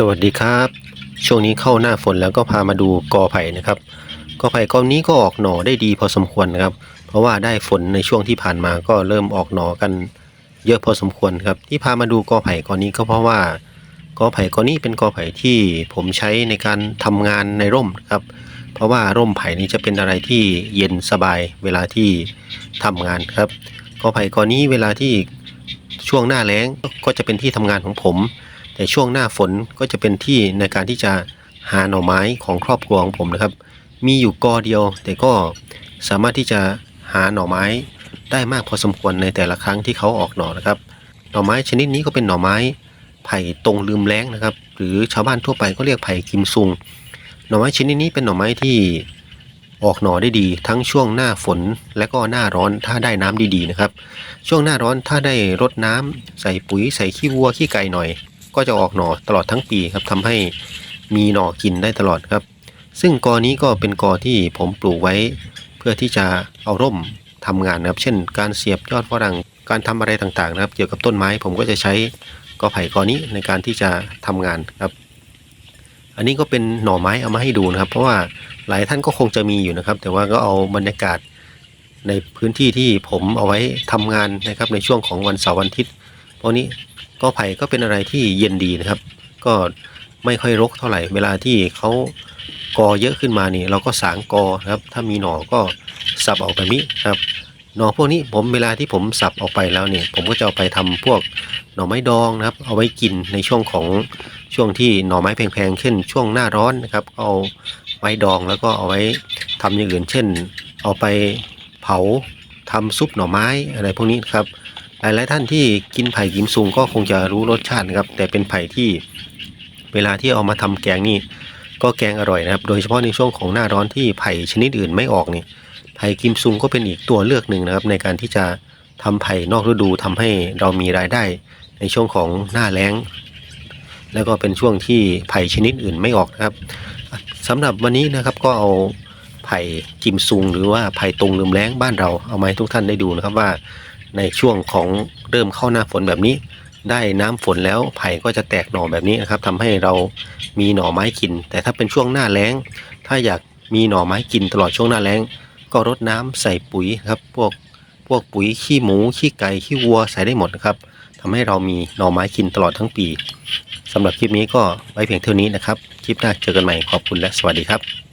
สวัสดีครับ ช่วงนี้เข้าหน้าฝนแล้วก็พามาดูกอไผ่นะครับกอไผ่กอนี้ก็ออกหน่อได้ดีพอสมควรนะครับ เพราะว่าได้ฝนในช่วงที่ผ่านมาก็เริ่มออกหน่อกันเยอะพอสมควรครับ ที่พามาดูกอไผ่กอนี้ก็เพราะว่ากอไผ่กอนี้เป็นกอไผ่ที่ผมใช้ในการทำงานในร่มครับ เพราะว่าร่มไผ่นี้จะเป็นอะไรที่เย็นสบายเวลาที่ทำงานครับกอไผ่กอนี้เวลาที่ช่วงหน้าแล้งก็จะเป็นที่ทำงานของผม แต่ช่วงหน้าฝนก็จะเป็นที่ในการที่จะหาหน่อไม้ของครอบครัวของผมนะครับ มีอยู่กอเดียว แต่ก็สามารถที่จะหาหน่อไม้ได้มากพอสมควรในแต่ละครั้งที่เขาออกหน่อนะครับ หน่อไม้ชนิดนี้ก็เป็นหน่อไม้ไผ่ตรงลืมแล้งนะครับ หรือชาวบ้านทั่วไปก็เรียกไผ่กิมซุง หน่อไม้ชนิดนี้เป็นหน่อไม้ที่ออกหน่อได้ดี ทั้งช่วงหน้าฝนและก็หน้าร้อนถ้าได้น้ำดีๆนะครับ ช่วงหน้าร้อนถ้าได้รดน้ำใส่ปุ๋ยใส่ขี้วัวขี้ไก่หน่อย ก็จะออกหน่อตลอดทั้งปีครับทำให้มีหน่อกินได้ตลอดครับ ซึ่งกอนี้ก็เป็นกอที่ผมปลูกไว้ เพื่อที่จะเอาร่มทำงานนะครับเช่น การเสียบยอดฝรั่งการทำอะไรต่างๆนะครับ เกี่ยวกับต้นไม้ผมก็จะใช้กอไผ่กอนี้ในการที่จะทำงานครับ อันนี้ก็เป็นหน่อไม้เอามาให้ดูนะครับ เพราะว่าหลายท่านก็คงจะมีอยู่นะครับ แต่ว่าก็เอาบรรยากาศในพื้นที่ที่ผมเอาไว้ทำงานนะครับในช่วงของวันเสาร์วันอาทิตย์ เพราะนี้กอไผ่ก็เป็นอะไรที่เย็นดีนะครับ ก็ไม่ค่อยรกเท่าไหร่ เวลาที่เขากอเยอะขึ้นมานี่ เราก็สางกอครับ ถ้ามีหน่อก็สับออกแบบนี้ครับหน่อพวกนี้ผมเวลาที่ผมสับออกไปแล้วเนี่ย ผมก็จะเอาไปทำพวกหน่อไม้ดองนะครับ เอาไว้กินในช่วงของช่วงที่หน่อไม้แพงๆเช่นช่วงหน้าร้อนนะครับ เอาไว้ดองแล้วก็เอาไว้ทำอย่างอื่น เช่น เอาไปเผาทำซุปหน่อไม้อะไรพวกนี้ครับ หลายๆท่านที่กินไผ่กิมซุงก็คงจะรู้รสชาตินะครับ แต่เป็นไผ่ที่เวลาที่เอามาทำแกงนี่ก็แกงอร่อยนะครับ โดยเฉพาะในช่วงของหน้าร้อนที่ไผ่ชนิดอื่นไม่ออกนี่ไผ่กิมซุงก็เป็นอีกตัวเลือกหนึ่งนะครับ ในการที่จะทำไผ่นอกฤดูทำให้เรามีรายได้ในช่วงของหน้าแล้ง แล้วก็เป็นช่วงที่ไผ่ชนิดอื่นไม่ออกนะครับสำหรับวันนี้นะครับก็เอาไผ่กิมซุงหรือว่าไผ่ตรงลืมแล้งบ้านเราเอามาให้ทุกท่านได้ดูนะครับว่า ในช่วงของเริ่มเข้าหน้าฝนแบบนี้ ได้น้ำฝนแล้วไผ่ก็จะแตกหน่อแบบนี้นะครับทำให้เรามีหน่อไม้กิน แต่ถ้าเป็นช่วงหน้าแล้ง ถ้าอยากมีหน่อไม้กินตลอดช่วงหน้าแล้ง ก็รดน้ำใส่ปุ๋ยครับพวกพวกปุ๋ยขี้หมูขี้ไก่ขี้วัวใส่ได้หมดนะครับทำให้เรามีหน่อไม้กินตลอดทั้งปีสำหรับคลิปนี้ก็ไว้เพียงเท่านี้นะครับ คลิปหน้าเจอกันใหม่ขอบคุณและสวัสดีครับ